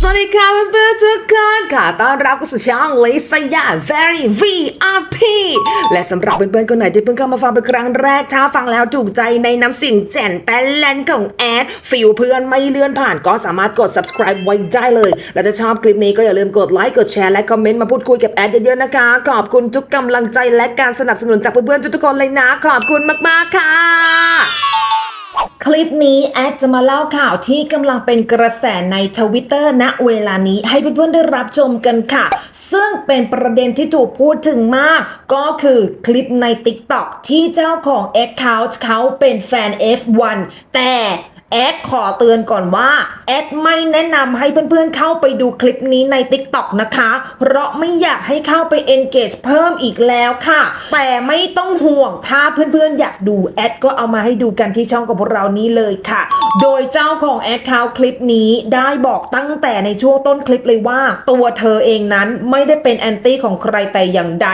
สวัสดีค่ะเพื่อนๆทุกคนขอต้อนรับเข้าสู่ช่องลิซยา Very VIP และสำหรับเพื่อนๆคนไหนที่เพิ่งเข้ามาฟังเป็นครั้งแรกถ้าฟังแล้วถูกใจในน้ำเสียงแจ่นแป้นแลนของแอดฟิลเพื่อนไม่เลื่อนผ่านก็สามารถกด subscribe ไว้ได้เลย และถ้าชอบคลิปนี้ก็อย่าลืมกดไลค์กดแชร์และคอมเมนต์มาพูดคุยกับแอดเยอะๆนะคะ ขอบคุณทุกกำลังใจและการสนับสนุนจากเพื่อนๆทุกๆคนเลยนะ ขอบคุณมากๆค่ะ คลิปนี้แอดจะมาเล่าข่าวที่กำลังเป็นกระแสในทวิตเตอร์ณเวลานี้ให้เพื่อนๆได้รับชมกันค่ะ ซึ่งเป็นประเด็นที่ถูกพูดถึงมาก ก็คือคลิปใน TikTok ที่เจ้าของ Account เขาเป็นแฟน F1 แต่ แอดขอเตือนก่อนว่าแอดไม่แนะนำให้เพื่อนๆเข้าไปดูคลิปนี้ใน TikTok นะคะ เพราะไม่อยากให้เข้าไป engage เพิ่มอีกแล้วค่ะ แต่ไม่ต้องห่วงถ้าเพื่อนๆอยากดูแอดก็เอามาให้ดูกันที่ช่องของพวกเรานี้เลยค่ะ โดยเจ้าของ Account คลิปนี้ได้บอกตั้งแต่ในช่วงต้นคลิปเลยว่า ตัวเธอเองนั้นไม่ได้เป็นแอนตี้ของใครแต่อย่างใด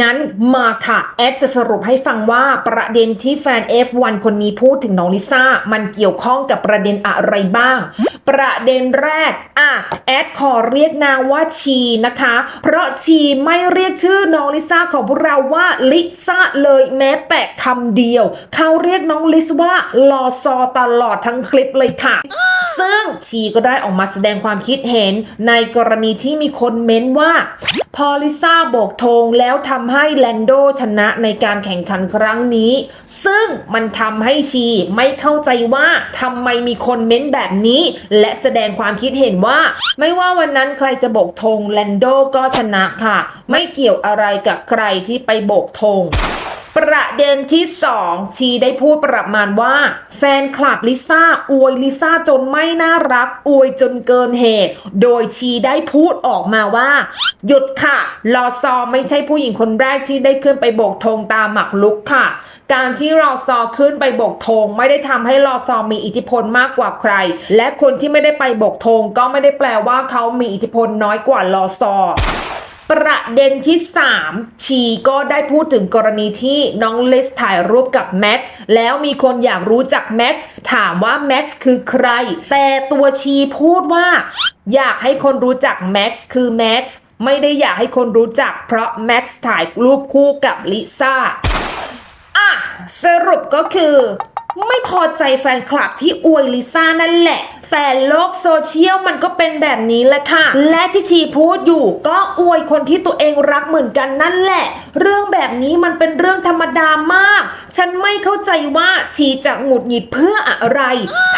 งั้นมาค่ะแอดจะสรุปให้ฟังว่าประเด็นที่แฟน F1 คนนี้พูดถึงน้องลิซ่ามันเกี่ยวข้องกับประเด็นอะไรบ้าง ประเด็นแรกอะแอดขอเรียกนางว่าชีนะคะ เพราะชีไม่เรียกชื่อน้องลิซ่าของพวกเราว่าลิซ่าเลยแม้แต่คำเดียว เขาเรียกน้องลิซว่าลอซอตลอดทั้งคลิปเลยค่ะ ซึ่งชีก็ได้ออกมาแสดงความคิดเห็นในกรณีที่มีคนเม้นว่า พอลิซ่าโบกธงแล้วทำให้แลนโดชนะในการแข่งขันครั้งนี้ ซึ่งมันทำให้ชีไม่เข้าใจว่าทำไมมีคนเม้นแบบนี้และแสดงความคิดเห็นว่า ไม่ว่าวันนั้นใครจะโบกธงแลนโดก็ชนะค่ะ ไม่เกี่ยวอะไรกับใครที่ไปโบกธง ประเด็นที่ 2 ชีได้พูดประมาณว่า แฟนคลับลิซ่าอวยลิซ่าจนไม่น่ารัก อวยจนเกินเหตุ โดยชีได้พูดออกมาว่า หยุดค่ะลอซอไม่ใช่ผู้หญิงคนแรกที่ได้ขึ้นไปโบกธงตามหมักลุกค่ะ การที่รอซอขึ้นไปโบกธงไม่ได้ทำให้รอซอมีอิทธิพลมากกว่าใคร และคนที่ไม่ได้ไปโบกธงก็ไม่ได้แปลว่าเขามีอิทธิพลน้อยกว่ารอซอ ประเด็นที่ 3 ชีก็ได้พูดถึงกรณีที่น้องลิสถ่ายรูปกับแม็กซ์แล้วมีคนอยากรู้จักแม็กซ์ถามว่าแม็กซ์คือใคร แต่ตัวชีพูดว่า อยากให้คนรู้จักแม็กซ์คือแม็กซ์ไม่ได้อยากให้คนรู้จัก เพราะแม็กซ์ถ่ายรูปคู่กับลิซ่าอะสรุปก็คือ ไม่พอใจแฟนคลับที่อวยลิซ่านั่นแหละ แต่โลกโซเชียลมันก็เป็นแบบนี้แหละค่ะ และที่ชีพูดอยู่ก็อวยคนที่ตัวเองรักเหมือนกันนั่นแหละ เรื่องแบบนี้มันเป็นเรื่องธรรมดามาก ฉันไม่เข้าใจว่าชีจะหงุดหงิดเพื่ออะไร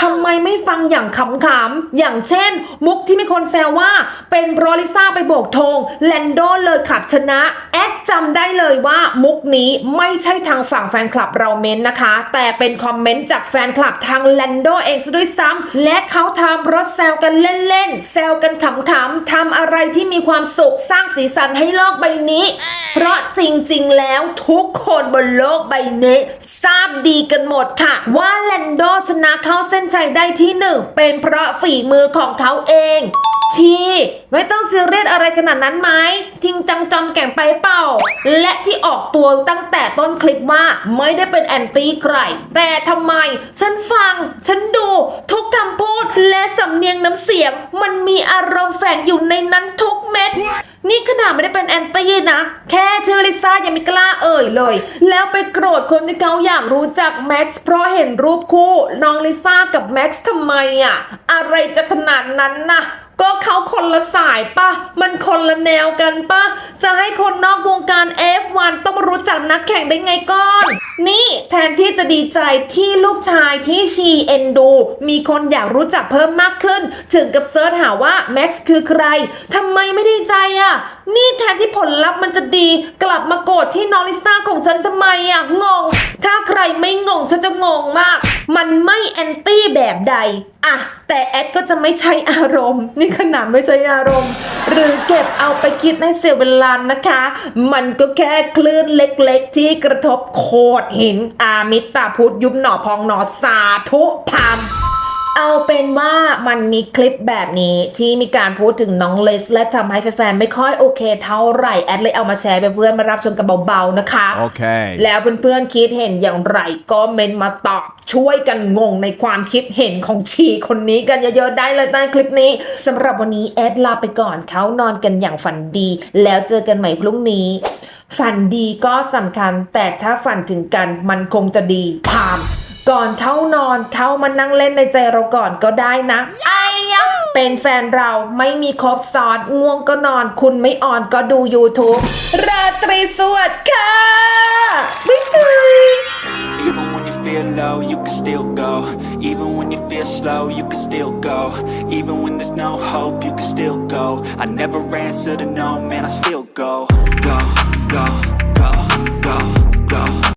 ทำไมไม่ฟังอย่างขำๆ อย่างเช่น มุกที่มีคนแซวว่า เป็นเพราะลิซ่าไปโบกธงแลนโดเลยขับชนะ แอดจำได้เลยว่ามุกนี้ไม่ใช่ทางฝั่งแฟนคลับเราเม้นนะคะ แต่เป็นคอมเมนต์จากแฟนคลับทางแลนโดเองซะด้วยซ้ำและเขาทำเพราะแซวกันเล่นๆแซวกันขำๆทำอะไรที่มีความสุขสร้างสีสันให้โลกใบนี้ เพราะจริงๆแล้วทุกคนบนโลกใบนี้ทราบดีกันหมดค่ะ ว่าแลนโดชนะเข้าเส้นชัยได้ที่หนึ่งเป็นเพราะฝีมือของเขาเองชีไม่ต้องซีเรียสอะไรขนาดนั้นไหมจริงจังจอมแก่งไปเปล่า และที่ออกตัวตั้งแต่ต้นคลิปว่าไม่ได้เป็นแอนตี้ใคร แต่ทำไม ฉันฟัง ฉันดูทุกคำ และสำเนียงน้ำเสียง มันมีอารมณ์แฝงอยู่ในนั้นทุกเม็ด นี่ขนาดไม่ได้เป็นแอนตี้นะ แค่ชื่อลิซ่ายังไม่กล้าเอ่ยเลย แล้วไปโกรธคนที่เขาอยากรู้จักแม็กซ์เพราะเห็นรูปคู่น้องลิซ่ากับแม็กซ์ทำไมอะอะไรจะขนาดนั้นนะก็เขาคนละสายปะมัน คนละแนวกันปะจะให้คนนอกวงการ F1 ต้องมารู้จักนักแข่งได้ไงก่อน นี่แทนที่จะดีใจที่ลูกชายที่ชีเอ็นดู มีคนอยากรู้จักเพิ่มมากขึ้น ถึงกับเซิร์ชหาว่าแม็กซ์คือใครทำไมไม่ดีใจอะนี่แทนที่ผลลัพธ์มันจะดี กลับมาโกรธที่น้องลิซ่าของฉันทำไมอะงง ถ้าใครไม่งงฉันจะงงมาก มันไม่แอนตี้แบบใดอะแต่แอดก็จะไม่ใช้อารมณ์ นี่ขนาดไม่ใช้อารมณ์ หรือเก็บเอาไปคิดในเสียเวลานะคะ มันก็แค่คลื่นเล็กๆ ที่กระทบโคดหินอามิตาพุทธยุบหนอพองหนอสาธุพาม เอาเป็นว่ามันมีคลิปแบบนี้ที่มีการพูดถึงน้องเลส และทำให้แฟนๆ ไม่ค่อยโอเคเท่าไหร่ แอดเลยเอามาแชร์ไปเพื่อนมารับชมกันเบาๆ นะคะ Okay. แล้วเพื่อนๆ คิดเห็นอย่างไรก็เมนมาตอบช่วยกันงงในความคิดเห็นของชีคนนี้กันเยอะๆ ได้เลยใต้คลิปนี้สำหรับวันนี้แอดลาไปก่อนเขานอนกันอย่างฝันดี แล้วเจอกันใหม่พรุ่งนี้ ฝันดีก็สำคัญแต่ถ้าฝันถึงกันมันคงจะดีพาม ก่อนเข้านอนเข้ามานั่งเล่นในใจเราก่อนก็ได้นะไอ้ยะเป็นแฟนเราไม่มีครบซ้อนง่วงก็นอน คุณไม่อ่อนก็ดู YouTube ราตรีสวัสดิ์ค่ะบ๊ายบาย Even when you feel low, you can still go. Even when you feel slow, you can still go. Even when there's no hope, you can still go. I never answer to no, man, I still go. Go, go.